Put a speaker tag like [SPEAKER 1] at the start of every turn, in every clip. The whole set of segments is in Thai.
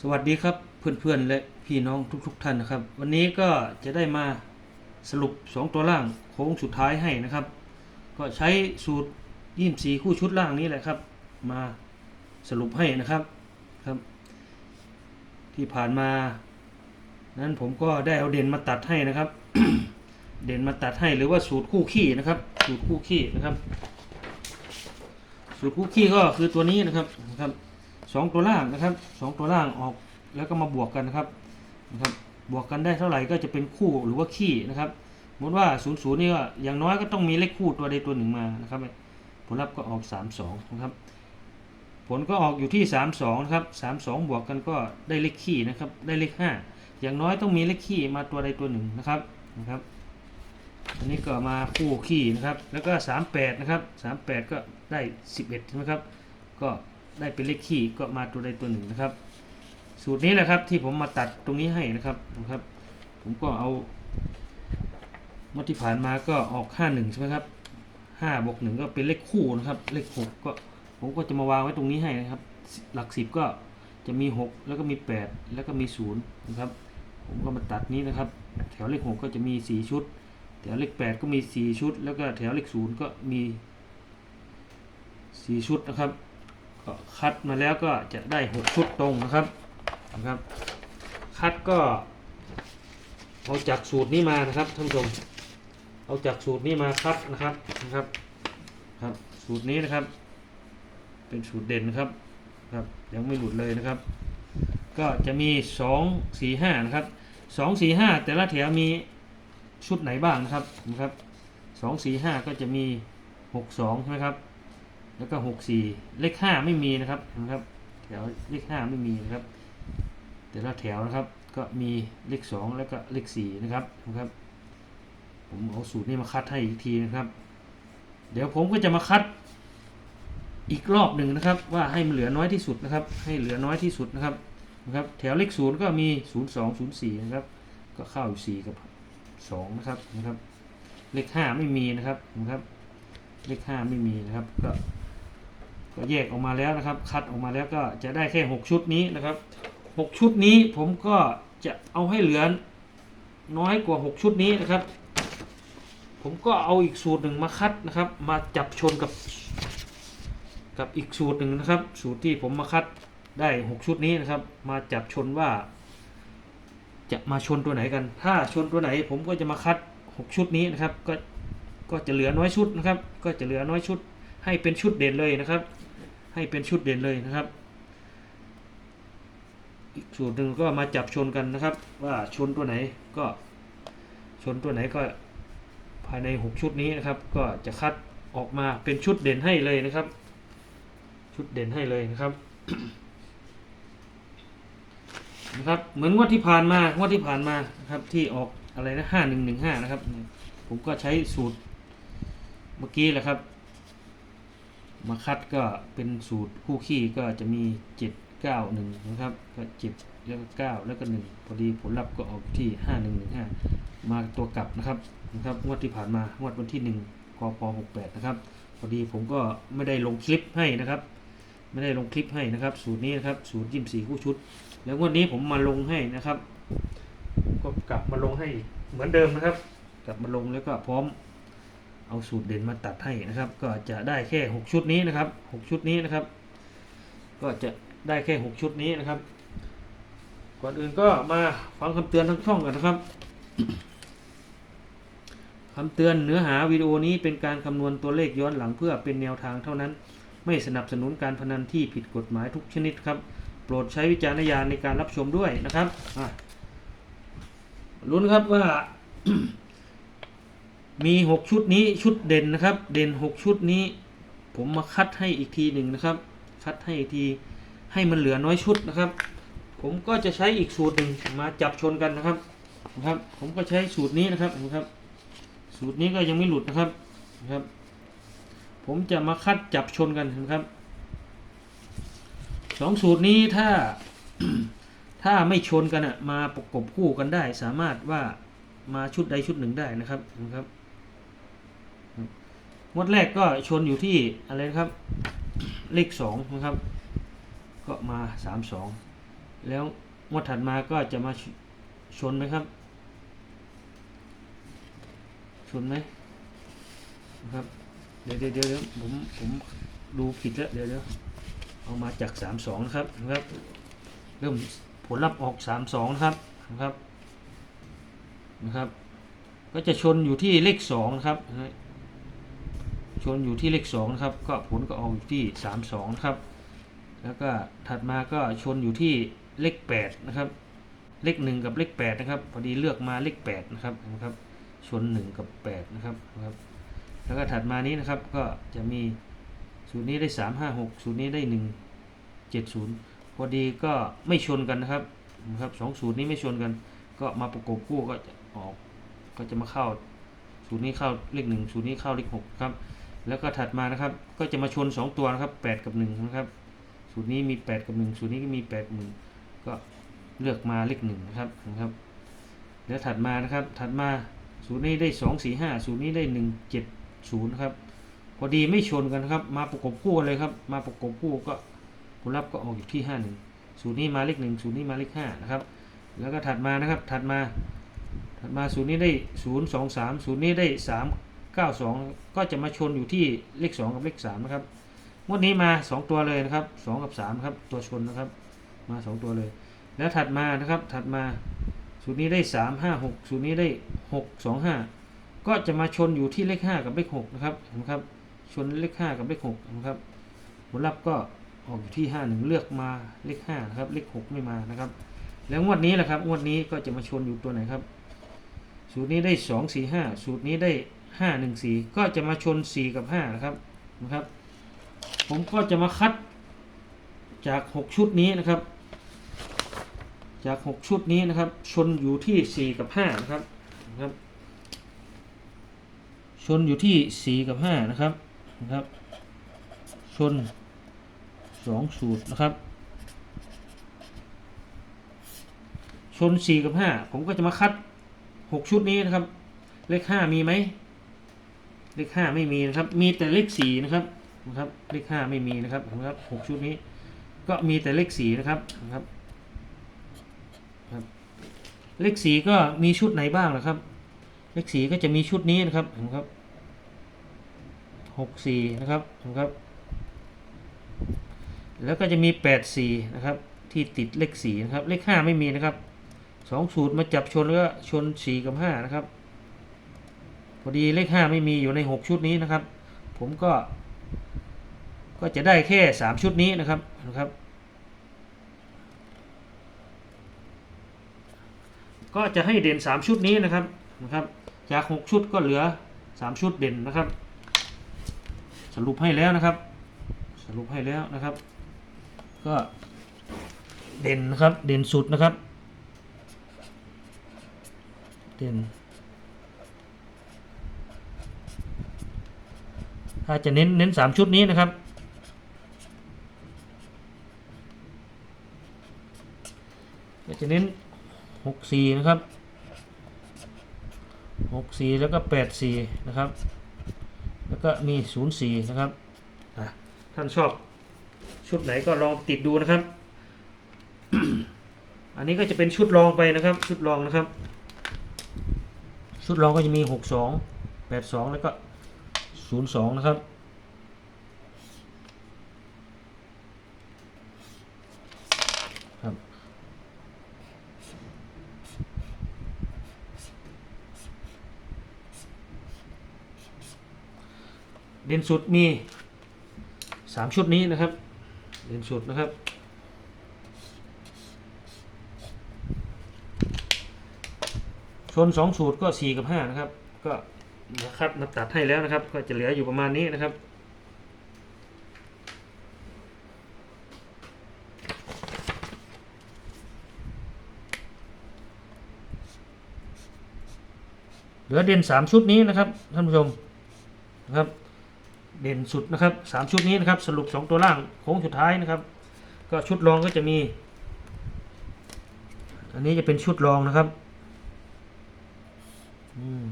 [SPEAKER 1] สวัสดีครับเพื่อนๆและพี่น้องทุกๆทท่านนะครับ วันนี้ก็จะได้มาสรุป 2 ตัวล่างโค้งสุดท้ายให้นะครับ ก็ใช้สูตรยี่สีคู่ชุดล่างนี้แหละครับ มาสรุปให้นะครับครับ ที่ผ่านมา นั้นผมก็ได้เอาเด่นมาตัดให้นะครับ เด่นมาตัดให้หรือว่าสูตรคู่ขี้นะครับ สูตรคู่ขี้นะครับ สูตรคู่ขี้ก็คือตัวนี้นะครับนะครับ สองตัวล่างนะครับสองตัวล่างออกแล้วก็มาบวกกันนะครับนะครับ บวกกันได้เท่าไหร่ก็จะเป็นคู่หรือว่าขี้นะครับสมมติว่า0ูนย์นี่ก็อย่างน้อยก็ต้องมีเลขคู่ตัวใดตัวหนึ่งมานะครับ ผลลัพธ์ก็ออก 3 2นะครับ ผลก็ออกอยู่ที่ 3 2นะครับ3 2 บวกกันก็ได้เลขขี้นะครับ ได้เลข 5 อย่างน้อยต้องมีเลขขี้มาตัวใดตัวหนึ่งนะครับนะครับ อันนี้ก็มาคู่ขี้นะครับ แล้วก็ 38 นะครับ 38 ก็ได้ 11ใช่ไหมครับ ก็ ได้เป็นเลขขี้ก็มาตัวใดตัวหนึ่งนะครับ สูตรนี้แหละครับที่ผมมาตัดตรงนี้ให้นะครับนะครับ ผมก็เอาเมื่อที่ผ่านมาก็ออก51ใช่ไหมครับ5บวก1ก็เป็นเลขคู่นะครับ เลข 6 ก็ผมก็จะมาวางไว้ตรงนี้ให้นะครับ หลัก 10 ก็จะมี 6 แล้วก็มี 8 แล้วก็มี0นะครับ ผมก็มาตัดนี้นะครับ แถวเลข 6 ก็จะมี 4 ชุด แถวเลข 8 ก็มี 4 ชุด แล้วก็แถวเลข 0 ก็มี 4 ชุดนะครับ ก็คัดมาแล้วก็จะได้6ชุดตรงนะครับนะครับ คัดก็เอาจากสูตรนี้มานะครับท่านผู้ชมเอาจากสูตรนี้มาคัดนะครับนะครับครับ สูตรนี้นะครับ เป็นสูตรเด่นนะครับครับ ยังไม่หลุดเลยนะครับ ก็จะมี2 4 5นะครับ2 4 5แต่ละแถวมีชุดไหนบ้างนะครับนะครับ2 4 5ก็จะมี6 2ใช่ไหมครับ แล้วก็6 4เลข5ไม่มีนะครับนะครับ แถวเลข5ไม่มีนะครับ แต่ละแถวนะครับ ก็มีเลข2แล้วก็เลข4นะครับนะครับ ผมเอาสูตรนี้มาคัดให้อีกทีนะครับ เดี๋ยวผมก็จะมาคัดอีกรอบหนึ่งนะครับ ว่าให้มันเหลือน้อยที่สุดนะครับ ให้เหลือน้อยที่สุดนะครับนะครับแถวเลขศูนย์ก็มี0 2 0 4นย์สี่นะครับ ก็เข้าอยู่4กับ2นะครับนะครับ เลข5ไม่มีนะครับนะครับ เลข5ไม่มีนะครับก็ ก็แยกออกมาแล้วนะครับ คัดออกมาแล้วก็จะได้แค่ 6 ชุดนี้นะครับ 6 ชุดนี้ผมก็จะเอาให้เหลือน้อยกว่า 6 ชุดนี้นะครับ ผมก็เอาอีกสูตรหนึ่งมาคัดนะครับ มาจับชนกับ กับอีกสูตรหนึ่งนะครับ สูตรที่ผมมาคัดได้ 6 ชุดนี้นะครับ มาจับชนว่า จะมาชนตัวไหนกัน ถ้าชนตัวไหน ผมก็จะมาคัด 6 ชุดนี้นะครับ ก็ก็จะเหลือน้อยชุดนะครับ ก็จะเหลือน้อยชุดให้เป็นชุดเด่นเลยนะครับ ให้เป็นชุดเด่นเลยนะครับ อีกสูตรหนึ่งก็มาจับชนกันนะครับ ว่าชนตัวไหนก็ชนตัวไหนก็ภายใน 6 ชุดนี้นะครับ ก็จะคัดออกมาเป็นชุดเด่นให้เลยนะครับ ชุดเด่นให้เลยนะครับนะครับ เหมือนงวดที่ผ่านมางวดที่ผ่านมานะครับ ที่ออกอะไรนะห้าหนึ่งหนึ่งห้านะครับ ผมก็ใช้สูตรเมื่อกี้แหละครับ มาคัดก็เป็นสูตรคู่ขี้ก็จะมีเจ็ดเก้าหนึ่งนะครับก็เจ็ดแล้วก็เก้าแล้วก็หนึ่งพอดีผลลัพธ์ก็ออกที่ห้าหนึ่งหนึ่งห้ามาตัวกลับนะครับนะครับงวดที่ผ่านมางวดวันที่หนึ่งกปหกแปดนะครับพอดีผมก็ไม่ได้ลงคลิปให้นะครับ ไม่ได้ลงคลิปให้นะครับ สูตรนี้นะครับสูตรยิ้มสีคู่ชุด แล้วงวดนี้ผมมาลงให้นะครับ ก็กลับมาลงให้เหมือนเดิมนะครับ กลับมาลงแล้วก็พร้อม เอาสูตรเด่นมาตัดให้นะครับ ก็จะได้แค่ 6 ชุดนี้นะครับ 6 ชุดนี้นะครับ ก็จะได้แค่ 6 ชุดนี้นะครับ ก่อนอื่นก็มาฟังคำเตือนทั้งช่องกันนะครับคำเตือนเนื้อหาวิดีโอนี้เป็นการคำนวณตัวเลขย้อนหลังเพื่อเป็นแนวทางเท่านั้น ไม่สนับสนุนการพนันที่ผิดกฎหมายทุกชนิดครับ โปรดใช้วิจารณญาณในการรับชมด้วยนะครับลุ้นครับว่า มี 6 ชุดนี้ชุดเด่นนะครับ เด่น 6 ชุดนี้ ผมมาคัดให้อีกทีหนึ่งนะครับ คัดให้อีกทีให้มันเหลือน้อยชุดนะครับ ผมก็จะใช้อีกสูตรหนึ่งมาจับชนกันนะครับนะครับ ผมก็ใช้สูตรนี้นะครับนะครับ สูตรนี้ก็ยังไม่หลุดนะครับนะครับ ผมจะมาคัดจับชนกันนะครับสองสูตรนี้ถ้าถ้าไม่ชนกันอะมาประกบคู่กันได้ สามารถว่ามาชุดใดชุดหนึ่งได้นะครับนะครับ งวดแรกก็ชนอยู่ที่อะไรนะครับ เลขสองนะครับ ก็มาสามสองแล้วงวดถัดมาก็จะมาชชนไหมครับ ชนไหมนะครับ เดี๋ยวเดี๋ยวเดี๋ยวผมผมดูผิดแล้วเดี๋ยวเดี๋ยวเอามาจากสามสองนะครับนะครับ เริ่มผลลัพธ์ออกสามสองนะครับนะครับนะครับ ก็จะชนอยู่ที่เลขสองนะครับ ชนอยู่ที่เลขสองนะครับก็ผลก็ออกอยู่ที่สามสองนะครับแล้วก็ถัดมาก็ชนอยู่ที่เลขแปดนะครับเลขหนึ่งกับเลขแปดนะครับพอดีเลือกมาเลขแปดนะครับนะครับชนหนึ่งกับแปดนะครับนะครับ แล้วก็ถัดมานี้นะครับก็จะมีสูตรนี้ได้สามห้าหกสูตรนี้ได้หนึ่งเจ็ดศูนย์พอดีก็ไม่ชนกันนะครับนะครับสองสูตรนี้ไม่ชนกัน ก็มาประกบคู่ก็จะออกก็จะมาเข้าสูตรนี้เข้าเลขหนึ่งสูตรนี้เข้าเลขหกครับ แล้วก็ถัดมานะครับ ก็จะมาชนสองตัวนะครับแปดกับหนึ่งนะครับสูตรนี้มีแปดกับหนึ่งสูตรนี้ก็มีแปดหนึ่งก็เลือกมาเลขหนึ่งนะครับนะครับ แล้วถัดมานะครับ ถัดมาสูตรนี้ได้สองสี่ห้าสูตรนี้ได้หนึ่งเจ็ดศูนย์ครับพอดีไม่ชนกันครับ มาประกบคู่เลยครับ มาประกบคู่ก็ผลลัพธ์ก็ออกอยู่ที่ห้าหนึ่งสูตรนี้มาเลขหนึ่งสูตรนี้มาเลขห้านะครับ แล้วก็ถัดมานะครับ ถัดมา ถัดมาสูตรนี้ได้ศูนย์สองสามศูนย์นี้ได้สามเก้าสองก็จะมาชนอยู่ที่เลขสองกับเลขสามนะครับงวดนี้มาสองตัวเลยนะครับสองกับสามครับตัวชนนะครับ มาสองตัวเลย แล้วถัดมานะครับถัดมาสูตรนี้ได้สามห้าหกสูตรนี้ได้หกสองห้าก็จะมาชนอยู่ที่เลขห้ากับเลขหกนะครับเห็นไหมครับชนเลขห้ากับเลขหกนะครับผลลัพธ์ก็ออกอยู่ที่ห้าหนึ่งเลือกมาเลขห้านะครับเลขหกไม่มานะครับ แล้วงวดนี้แหละครับงวดนี้ก็จะมาชนอยู่ตัวไหนครับสูตรนี้ได้สองสี่ห้าสูตรนี้ได้ ห้าหนึ่งสี่ก็จะมาชนสี่กับห้านะครับนะครับ ผมก็จะมาคัดจากหกชุดนี้นะครับ จากหกชุดนี้นะครับ ชนอยู่ที่สี่กับห้านะครับนะครับ ชนอยู่ที่สี่กับห้านะครับนะครับ ชนสองสูตรนะครับชนสี่กับห้าผมก็จะมาคัดหกชุดนี้นะครับ เลขห้ามีไหม เลขห้าไม่มีนะครับ มีแต่เลขสี่นะครับนะครับ เลขห้าไม่มีนะครับนะครับหกชุดนี้ ก็มีแต่เลขสี่นะครับนะครับ เลขสี่ก็มีชุดไหนบ้างนะครับ เลขสี่ก็จะมีชุดนี้นะครับนะครับหกสี่นะครับนะครับ แล้วก็จะมีแปดสี่นะครับ ที่ติดเลขสี่นะครับ เลขห้าไม่มีนะครับสองสูตรมาจับชนก็ชนสี่กับห้านะครับ อดีเลขห้าไม่มีอยู่ในหกชุดนี้นะครับ ผมก็ ก็จะได้แค่สามชุดนี้นะครับนะครับ ก็จะให้เด่นสามชุดนี้นะครับนะครับ จากหกชุดก็เหลือสามชุดเด่นนะครับ สรุปให้แล้วนะครับ สรุปให้แล้วนะครับ ก็เด่นนะครับ เด่นสุดนะครับ เด่น ถ้าจะเน้นเน้นสามชุดนี้นะครับ ก็จะเน้นหกสี่นะครับหกสี่แล้วก็แปดสี่นะครับ แล้วก็มีศูนย์สี่นะครับอะท่านชอบชุดไหนก็ลองติดดูนะครับ อันนี้ก็จะเป็นชุดรองไปนะครับ ชุดรองนะครับ ชุดรองก็จะมีหกสองแปดสองแล้วก็ ศูนย์สองนะครับ ครับ เด่นสุดมีสามชุดนี้นะครับ เด่นสุดนะครับชนสองสูตรก็สี่กับห้านะครับ ก็ นะครับนับตัดให้แล้วนะครับ ก็จะเหลืออยู่ประมาณนี้นะครับ เหลือเด่นสามชุดนี้นะครับท่านผู้ชมนะครับเด่นสุดนะครับสามชุดนี้นะครับ สรุปสองตัวล่างโค้งสุดท้ายนะครับ ก็ชุดรองก็จะมี อันนี้จะเป็นชุดรองนะครับ อืม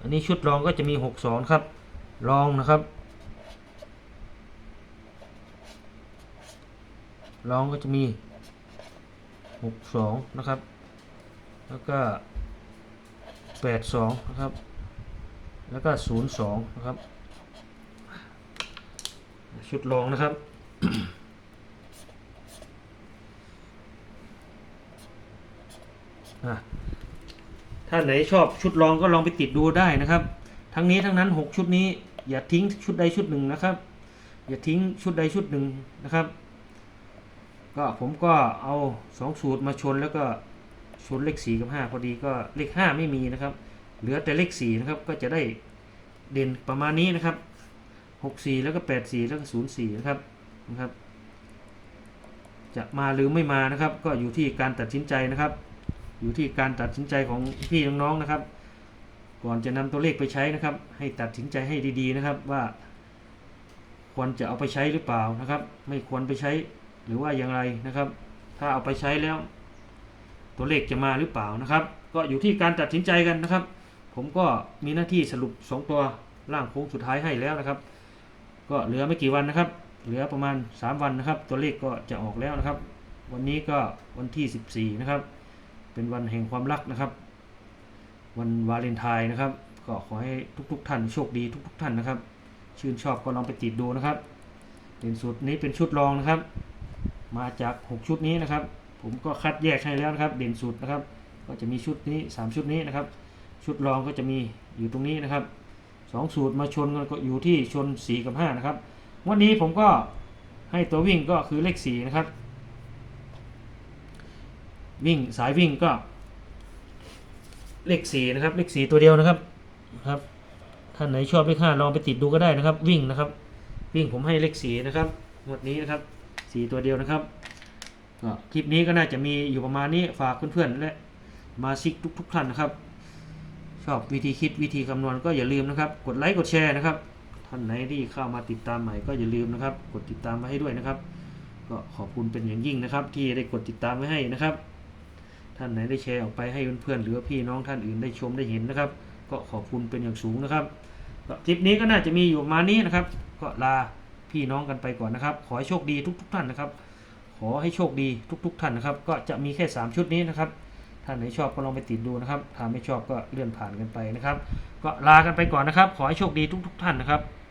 [SPEAKER 1] อันนี้ชุดรองก็จะมีหกสองครับ รองนะครับ รองก็จะมีหกสองนะครับ แล้วก็แปดสองนะครับ แล้วก็ศูนย์สองนะครับ ชุดรองนะครับ ถ้าไหนชอบชุดรองก็ลองไปติดดูได้นะครับ ทั้งนี้ทั้งนั้น 6 ชุดนี้ อย่าทิ้งชุดใดชุดหนึ่งนะครับ อย่าทิ้งชุดใดชุดหนึ่งนะครับ ก็ผมก็เอาสองสูตรมาชนแล้วก็ชนเลข 4 กับ 5 พอดีก็เลข 5 ไม่มีนะครับ เหลือแต่เลข 4 นะครับ ก็จะได้เด่นประมาณนี้นะครับ 64 แล้วก็ 84 แล้วก็ 04 นะครับนะครับ จะมาหรือไม่มานะครับ ก็อยู่ที่การตัดสินใจนะครับ อยู่ที่การตัดสินใจของพี่น้องๆนะครับ ก่อนจะนำตัวเลขไปใช้นะครับ ให้ตัดสินใจให้ดีๆนะครับว่า ควรจะเอาไปใช้หรือเปล่านะครับ ไม่ควรไปใช้หรือว่าอย่างไรนะครับ ถ้าเอาไปใช้แล้ว ตัวเลขจะมาหรือเปล่านะครับ ก็อยู่ที่การตัดสินใจกันนะครับ ผมก็มีหน้าที่สรุป 2 ตัวร่างโค้งสุดท้ายให้แล้วนะครับ ก็เหลือไม่กี่วันนะครับ เหลือประมาณ 3 วันนะครับ ตัวเลขก็จะออกแล้วนะครับ วันนี้ก็วันที่ 14 นะครับ เป็นวันแห่งความรักนะครับ วันวาเลนไทน์นะครับ ก็ขอให้ทุกๆทท่านโชคดีทุกๆทท่านนะครับ ชื่นชอบก็ลองไปติดดูนะครับเด่นสุดนี้เป็นชุดรองนะครับ มาจาก 6 ชุดนี้นะครับ ผมก็คัดแยกให้แล้วนะครับ เด่นสุดนะครับ ก็จะมีชุดนี้ 3 ชุดนี้นะครับ ชุดรองก็จะมีอยู่ตรงนี้นะครับสองสูตรมาชนกันก็อยู่ที่ชน 4 กับ 5 นะครับ วันนี้ผมก็ให้ตัววิ่งก็คือเลข 4 นะครับ วิ่งสายวิ่งก็เลข4นะครับเลข4ตัวเดียวนะครับครับ ท่านไหนชอบเลข5ลองไปติดดูก็ได้นะครับ วิ่งนะครับ วิ่งผมให้เลข4นะครับงวดนี้นะครับ4ตัวเดียวนะครับก็คลิปนี้ก็น่าจะมีอยู่ประมาณนี้ฝากเพื่อนๆและมาชิกทุกๆท่านนะครับ ชอบวิธีคิดวิธีคำนวณก็อย่าลืมนะครับ กดไลค์กดแชร์นะครับ ท่านไหนที่เข้ามาติดตามใหม่ก็อย่าลืมนะครับ กดติดตามมาให้ด้วยนะครับ ก็ขอบคุณเป็นอย่างยิ่งนะครับ ที่ได้กดติดตามไว้ให้นะครับ ท่านไหนได้แชร์ออกไปให้เพื่อนๆหรือพี่น้องท่านอื่นได้ชมได้เห็นนะครับ ก็ขอบคุณเป็นอย่างสูงนะครับคลิปนี้ก็น่าจะมีอยู่มานี้นะครับ ก็ลาพี่น้องกันไปก่อนนะครับ ขอให้โชคดีทุก ๆ ท่านนะครับ ขอให้โชคดีทุก ๆ ท่านนะครับ ก็จะมีแค่ 3 ชุดนี้นะครับท่านไหนชอบก็ลองไปติดดูนะครับถ้าไม่ชอบก็เลื่อนผ่านกันไปนะครับ ก็ลากันไปก่อนนะครับ ขอให้โชคดีทุก ๆ ท่านนะครับ